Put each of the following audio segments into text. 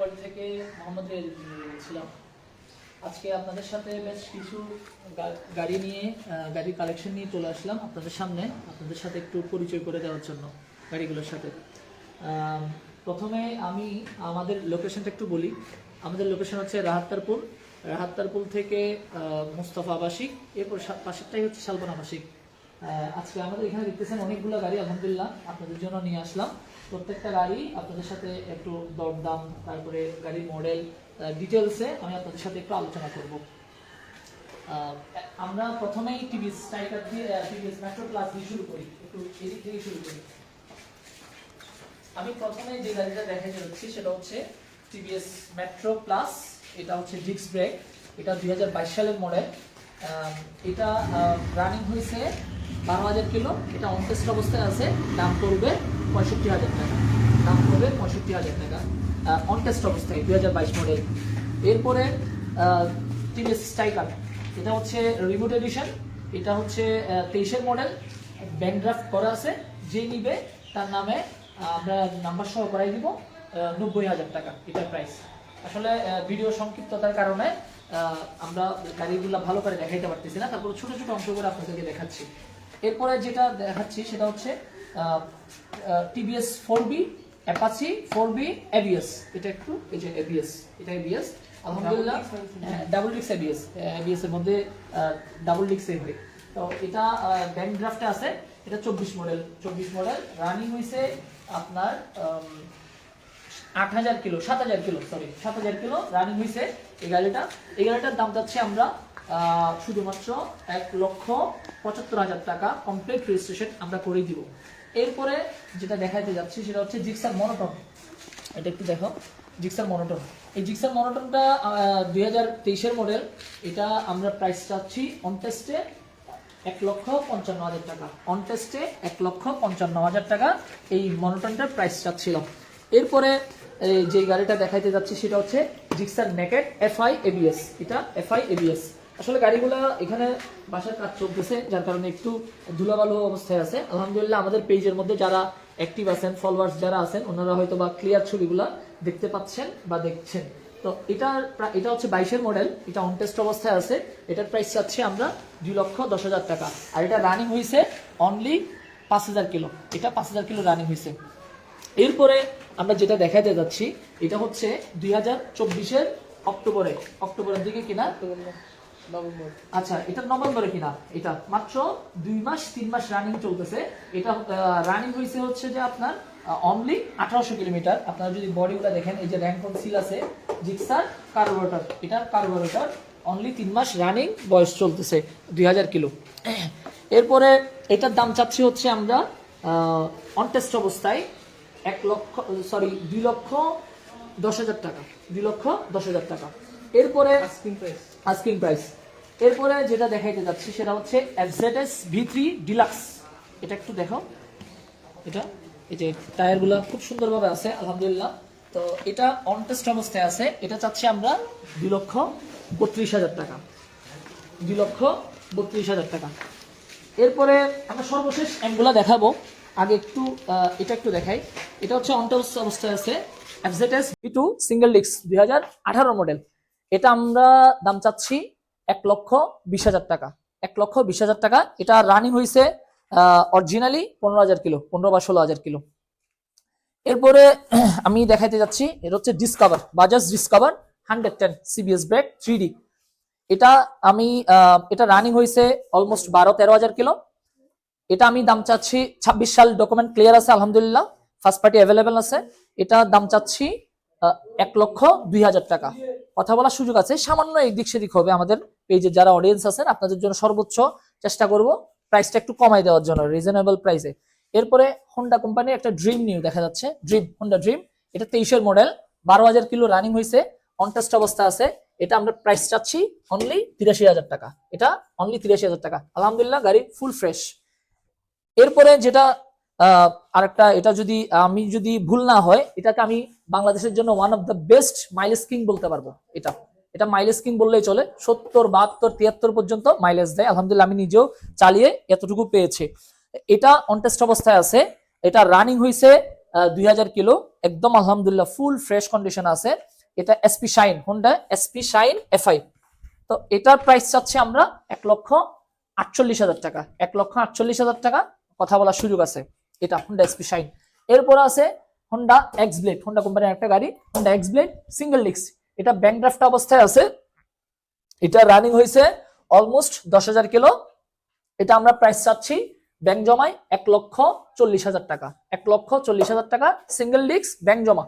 World থেকে মোহাম্মদ বলছিলাম আজকে আপনাদের সাথে বেশ কিছু গাড়ি নিয়ে গাড়ির কালেকশন নিয়ে চলে আসলাম আপনাদের সামনে, আপনাদের সাথে একটু পরিচয় করে দেওয়ার জন্য গাড়িগুলোর সাথে। প্রথমে আমি আমাদের লোকেশনটা একটু বলি। আমাদের লোকেশন হচ্ছে রাহাত্তারপুর। রাহাত্তারপুর থেকে মুস্তফা আবাসিক। এরপর পাশেরটাই হচ্ছে শালবন আবাসিক। আজকে আমাদের এখানে দেখতেছেন অনেকগুলো গাড়ি, আলহামদুলিল্লাহ। আপনাদের জন্য নিয়ে আসলাম। প্রত্যেকটা গাড়ি আপনাদের সাথে একটু দরদাম, তারপরে গাড়ির মডেল ডিটেলসে আমি আপনাদের সাথে একটু আলোচনা করব। আমরা প্রথমেই টিভিএস স্ট্রাইকার দিয়ে টিভিএস মেট্রো প্লাস দিয়ে শুরু করি। একটু এদিক থেকে শুরু করি। আমি প্রথমে যে গাড়িটা দেখাতে যাচ্ছি, সেটা হচ্ছে টিভিএস মেট্রো প্লাস এটা হচ্ছে ডিক্স ব্রেক এটা দুই হাজার বাইশ সালের মডেল এটা রানিং হয়েছে বারো হাজার কিলো। এটা অনটেস্ট অবস্থায় আছে। দাম পড়বে পঁয়ষট্টি হাজার টাকা। দাম পড়বে পঁয়ষট্টি হাজার টাকা। অনটেস্ট অবস্থায়, দুই হাজার বাইশ মডেল এরপরে টিভিএস স্ট্রাইকার এটা হচ্ছে রিমোট এডিশন এটা হচ্ছে তেইশের মডেল ব্যাংড্রাফট করা আছে। যে নিবে, তার নামে আমরা নাম্বার সহ করাই দিব। নব্বই হাজার টাকা, এটার প্রাইস আসলে ভিডিও সংক্ষিপ্ততার কারণে আমরা গাড়িগুলো ভালো করে দেখাইতে পারতেছি না তারপর ছোট ছোট অংশ করে আপনাদেরকে দেখাচ্ছি। এরপরে যেটা দেখাচ্ছি সেটা হচ্ছে TVS four V Apache four V ABS এটা একটু এই যে এবিএস এটা এবিএস আলহামদুলিল্লাহ ডাবল ডিক্স এবিএস এবিএস এর মধ্যে ডাবল ডিক্স হয় তো এটা ব্যাংক ড্রাফটে আছে এটা চব্বিশ মডেল চব্বিশ মডেল রানিং হয়েছে আপনার আট হাজার কিলো, সাত হাজার কিলো সরি সাত হাজার কিলো রানিং হয়েছে এই গাড়িটা। এই গাড়িটার দাম যাচ্ছে আমরা শুধুমাত্র এক লক্ষ পঁচাত্তর হাজার টাকা কমপ্লিট রেজিস্ট্রেশন আমরা করে দিব। এরপরে যেটা দেখাইতে যাচ্ছি সেটা হচ্ছে জিক্সার মনোটন এটা একটু দেখো, জিক্সার মনোটন এই জিক্সার মনোটনটা দুই হাজার তেইশের মডেল এটা আমরা প্রাইস চাচ্ছি অন টেস্টে এক লক্ষ পঞ্চান্ন হাজার টাকা। অন টেস্টে এক লক্ষ পঞ্চান্ন হাজার টাকা এই মনোটনটার প্রাইস চাচ্ছিলাম। এরপরে এই যে গাড়িটা দেখাইতে যাচ্ছি সেটা হচ্ছে জিক্সার নেকেট এফআই এবিএস এটা এফআই এবিএস আসলে গাড়িগুলা এখানে বাসার কাজ চলতেছে, যার কারণে একটু ধুলাবালু অবস্থায় আছে। আলহামদুলিল্লাহ আমাদের পেজের মধ্যে যারা অ্যাক্টিভ আছেন ফলোয়ার্স যারা আছেন, ওনারা হয়তো বা ক্লিয়ার ছবিগুলা দেখতে পাচ্ছেন বা দেখছেন। তো এটার এটা হচ্ছে বাইশের মডেল এটা অন টেস্ট অবস্থায় আছে। এটার প্রাইস চাচ্ছি আমরা দুই লক্ষ দশ হাজার টাকা। আর এটা রানিং হয়েছে অনলি পাঁচ হাজার কিলো। এটা পাঁচ হাজার কিলো রানিং হয়েছে এরপরে আমরা যেটা দেখাতে যাচ্ছি, এটা হচ্ছে দুই হাজার চব্বিশের অক্টোবরে। অক্টোবরের দিকে কিনা? আচ্ছা এটা নভেম্বরে কিনা? এটা মাত্র দুই মাস, তিন মাস রানিং চলতেছে। এটা রানিং হয়েছে হচ্ছে যে আপনার অনলি আঠারোশো কিলোমিটার। আপনারা যদি বডিগুলো দেখেন, এই যে র্যাঙ্কন সিল আছে, জিক্সার কার্বোরেটর এটা কার্বোরেটর অনলি তিন মাস রানিং বয়স চলতেছে, দুই হাজার কিলো। এরপরে এটার দাম চাচ্ছি হচ্ছে আমরা অনটেস্ট অবস্থায় এক লক্ষ সরি দুই লক্ষ দশ হাজার টাকা। দুই লক্ষ দশ হাজার টাকা। এরপরে আস্কিং প্রাইস এরপরে যেটা দেখাইতে যাচ্ছি সেটা হচ্ছে এফজেডএস ভি থ্রি ডিলাক্স এটা একটু দেখো। এটা এই যে টায়ারগুলো খুব সুন্দরভাবে আছে আলহামদুলিল্লাহ। তো এটা অনটেস্ট অবস্থায় আছে। এটা চাচ্ছি আমরা দুই লক্ষ বত্রিশ হাজার টাকা। দুই লক্ষ বত্রিশ হাজার টাকা। এরপরে আমরা সর্বশেষ এমগুলা দেখাবো। আগে একটু এটা একটু দেখাই। এটা হচ্ছে অনটেস অবস্থায় আছে এফজেডএস ভি টু সিঙ্গেল ডিক্স দুই হাজার আঠারো মডেল এটা আমরা দাম চাচ্ছি এক লক্ষ বিশ হাজার টাকা। এক লক্ষ বিশ হাজার টাকা। এটা রানিং হয়েছে অরিজিনালি পনেরো হাজার কিলো, পনেরো বা ষোলো হাজার কিলো। এরপরে আমি দেখাইতে যাচ্ছি এটা হচ্ছে Discover Bajaj Discover hundred ten CBS brake three এটা আমি এটা রানিং হয়েছে অলমোস্ট বারো তেরো হাজার কিলো। এটা আমি দাম চাচ্ছি, ছাব্বিশ সাল ডকুমেন্ট ক্লিয়ার আছে, আলহামদুলিল্লাহ। ফার্স্ট পার্টি অ্যাভেলেবেল আছে। এটা দাম চাচ্ছি এক লক্ষ দুই হাজার টাকা। কথা বলার সুযোগ আছে, সামান্য এদিক সেদিক হবে আমাদের পেজে যারা অডিয়েন্স আছেন, আপনাদের জন্য সর্বোচ্চ চেষ্টা করব প্রাইসটা একটু কমাই দেওয়ার জন্য রিজনেবল প্রাইসে এরপরে হোন্ডা কোম্পানির একটা ড্রিম নিউ দেখা যাচ্ছে ড্রিম হোন্ডা ড্রিম এটা তেইশের মডেল বারো হাজার কিলো রানিং হয়েছে অনটেস্ট অবস্থা আছে। এটা আমরা প্রাইস চাচ্ছি অনলি তিরাশি হাজার টাকা। এটা অনলি তিরাশি হাজার টাকা। আলহামদুলিল্লাহ, গাড়ি ফুল ফ্রেশ এরপরে যেটা আরেকটা, এটা যদি আমি যদি ভুল না হয়, এটাকে আমি বাংলাদেশের জন্য one of the best mileage king বলতে পারব, এটা। এটা মাইলেজ কিং বললেই চলে, সত্তর, বাহাত্তর, তিয়াত্তর পর্যন্ত মাইলেজ দেয়। আলহামদুলিল্লাহ, আমি নিজেও চালিয়ে এতটুকু পেয়েছে। এটা অনটেস্ট অবস্থায় আছে, এটা রানিং হয়েছে দুই হাজার কিলো। একদম আলহামদুলিল্লাহ ফুল ফ্রেশ কন্ডিশন আছে। এটা SP Shine Honda SP Shine FI তো এটার প্রাইস চাচ্ছি আমরা এক লক্ষ আটচল্লিশ হাজার টাকা। এক লক্ষ আটচল্লিশ হাজার টাকা কথা বলার সুযোগ আছে। এটা হোন্ডা এসপি শাইন এরপর আছে হোন্ডা এক্স ব্লেড হোন্ডা কোম্পানির একটা গাড়ি Honda X Blade single disc এটা ব্যাংক ড্রাফট অবস্থায় আছে। এটা রানিং হয়েছে অলমোস্ট দশ হাজার কিলো। এটা আমরা প্রাইস চাচ্ছি ব্যাংক জমায় এক লক্ষ চল্লিশ হাজার টাকা। এক লক্ষ চল্লিশ হাজার টাকা সিঙ্গেল ডিস্ক ব্যাংক জমা।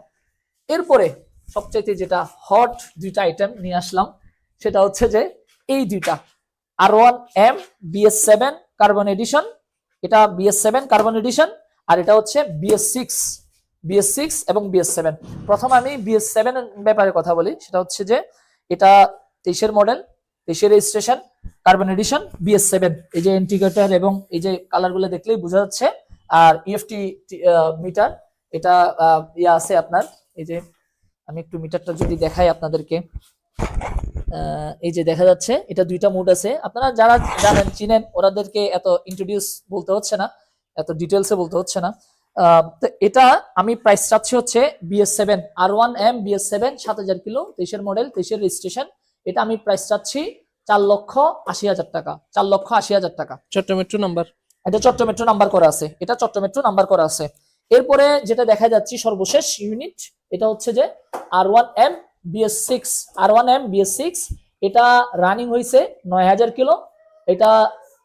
এরপরে সবচাইতে যেটা হট দুইটা আইটেম নিয়ে আসলাম, সেটা হচ্ছে যে এই দুইটা। R one M BS seven carbon edition এটা বিএস সেভেন কার্বন এডিশন আর এটা হচ্ছে বিএস সিক্স বিএস সিক্স এবং বিএস সেভেন প্রথম আমি বিএস সেভেন ব্যাপারে কথা বলি, সেটা হচ্ছে যে এটা তেইশের মডেল তেইশের registration carbon edition BS seven এই যে ইন্টিগ্রেটর এবং এই যে কালারগুলো দেখলেই বোঝা যাচ্ছে, আর E ইএফটি মিটার এটা ইয়ে আছে আপনার, এই যে আমি একটু মিটারটা যদি দেখাই আপনাদেরকে। এই যে দেখা যাচ্ছে এটা দুইটা মুড আছে। আপনারা যারা জানেন চিনেন ওরাদেরকে এত ইন্ট্রোডিউস বলতে হচ্ছে না এত ডিটেলসে বলতে হচ্ছে না। তো এটা আমি প্রাইস চাচ্ছি হচ্ছে BS seven R one M BS seven সাত হাজার কিলো তেইশের মডেল তেইশের রেজিস্ট্রেশন এটা আমি প্রাইস চাচ্ছি চার লক্ষ আশি হাজার টাকা চার লক্ষ আশি হাজার টাকা। চট্টমেট্রো নাম্বার এটা চট্টমেট্রো নাম্বার করা আছে এটা চট্টমেট্রো নাম্বার করা আছে। এরপরে যেটা দেখা যাচ্ছে সর্বশেষ ইউনিট এটা হচ্ছে যে R one M BS six R one M BS six এটা রানিং হয়েছে নয় হাজার কিলো। এটা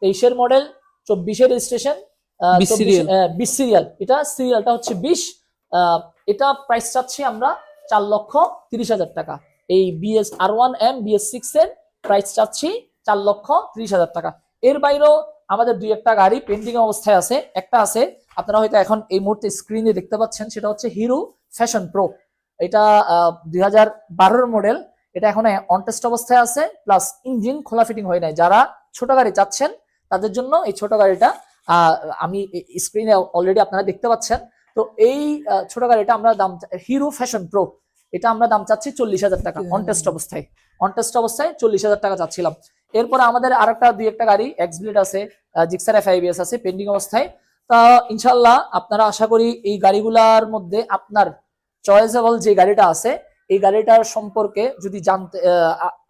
তেইশের মডেল চব্বিশের রেজিস্ট্রেশন 20 serial। বিশ সিরিয়াল এটা সিরিয়ালটা হচ্ছে বিশ এটা প্রাইস চাচ্ছি আমরা চার লক্ষ তিরিশ হাজার টাকা। এই BS R one M BS six এর প্রাইস চাচ্ছি চার লক্ষ তিরিশ হাজার টাকা। এর বাইরেও আমাদের দুই একটা গাড়ি পেন্ডিং অবস্থায় আছে। একটা আছে আপনারা হয়তো এখন এই মুহূর্তে স্ক্রিনে দেখতে পাচ্ছেন সেটা হচ্ছে হিরো ফ্যাশন প্রো এটা দুই হাজার মডেল এটা এখন অন টেস্ট অবস্থায় আছে প্লাস ইঞ্জিন খোলা ফিটিং হয় নাই। যারা ছোট গাড়ি চাচ্ছেন, তাদের জন্য এই ছোট গাড়িটা আমি স্ক্রিনে অলরেডি আপনারা দেখতে পাচ্ছেন। তো এই ছোট গাড়িটা আমরা দাম হিরো ফ্যাশন প্রো এটা আমরা দাম চাচ্ছি চল্লিশ হাজার টাকা অন টেস্ট অবস্থায়। অন টেস্ট অবস্থায় চল্লিশ হাজার টাকা চাচ্ছিলাম। এরপর আমাদের আরেকটা দুই একটা গাড়ি এক্সব্লেড আছে জিক্সার এফ আছে পেন্ডিং অবস্থায়। তা ইনশাল্লাহ আপনারা আশা করি এই গাড়িগুলার মধ্যে আপনার চয়েসেবল যে গাড়িটা আছে এই গাড়িটার সম্পর্কে যদি জানতে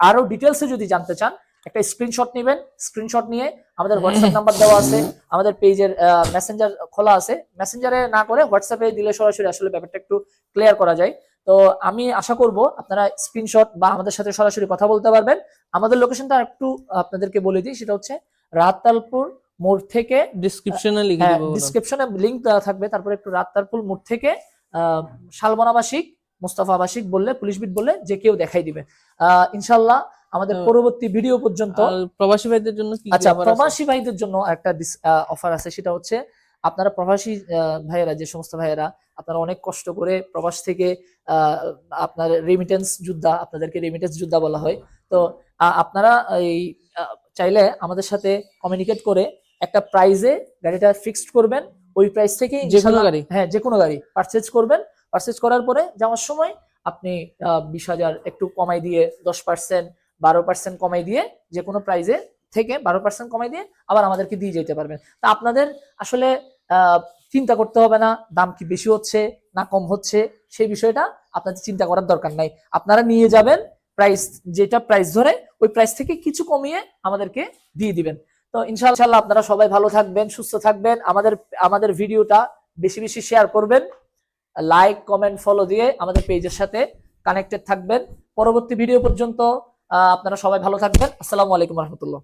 আরও ডিটেলসে যদি জানতে চান একটা স্ক্রিনশট নেবেন স্ক্রিনশট নিয়ে আমাদের হোয়াটসঅ্যাপ নাম্বার দেওয়া আছে আমাদের পেজের মেসেঞ্জার খোলা আছে। মেসেঞ্জারে না করে হোয়াটসঅ্যাপে দিলে সরাসরি আসলে ব্যাপারটা একটু ক্লিয়ার করা যায়। তো আমি আশা করব আপনারা স্ক্রিনশট বা আমাদের সাথে সরাসরি কথা বলতে পারবেন। আমাদের লোকেশনটা একটু আপনাদেরকে বলে দিই সেটা হচ্ছে রাতালপুর মোড় থেকে ডিসক্রিপশনে লিখে দেবো। ডিসক্রিপশনে লিংক দেওয়া থাকবে। তারপরে একটু রাতারপুল মোড় থেকে আহ, শালবন আবাসিক মুস্তাফা আবাসিক বললে পুলিশ বিট বললে যে কেউ দেখাই দিবে। আহ, ইনশাল্লাহ আমাদের পরবর্তী ভিডিও পর্যন্ত প্রবাসী ভাইদের জন্য আচ্ছা প্রবাসী ভাইদের জন্য একটা অফার আছে সেটা হচ্ছে আপনারা প্রবাসী ভাইয়েরা যে সমস্ত ভাইয়েরা আপনারা অনেক কষ্ট করে প্রবাস থেকে আহ, আপনার রেমিটেন্স যোদ্ধা আপনাদেরকে রেমিটেন্স যোদ্ধা বলা হয়। তো আহ, আপনারা এই চাইলে আমাদের সাথে কমিউনিকেট করে একটা প্রাইজে গাড়িটা ফিক্সড করবেন। ওই প্রাইস থেকে যে কোনো গাড়ি? হ্যাঁ যে কোনো গাড়ি পারচেজ করবেন। পারচেজ করার পরে যাওয়ার সময় আপনি বিশ হাজার একটু কমাই দিয়ে দশ পার্সেন্ট বারো পার্সেন্ট কমাই দিয়ে যে কোনো প্রাইজে থেকে বারো পার্সেন্ট কমাই দিয়ে আবার আমাদেরকে দিয়ে যেতে পারবেন। তা আপনাদের আসলে আহ, চিন্তা করতে হবে না দাম কি বেশি হচ্ছে না কম হচ্ছে সেই বিষয়টা আপনাদের চিন্তা করার দরকার নাই। আপনারা নিয়ে যাবেন প্রাইস যেটা প্রাইস ধরে ওই প্রাইস থেকে কিছু কমিয়ে আমাদেরকে দিয়ে দিবেন। তো ইনশাআল্লাহ আপনারা সবাই ভালো থাকবেন, সুস্থ থাকবেন। আমাদের আমাদের ভিডিওটা বেশি বেশি শেয়ার করবেন, লাইক, কমেন্ট, ফলো দিয়ে আমাদের পেজের সাথে কানেক্টেড থাকবেন। পরবর্তী ভিডিও পর্যন্ত আপনারা সবাই ভালো থাকবেন। আসসালামু আলাইকুম রহমতুল্লাহ।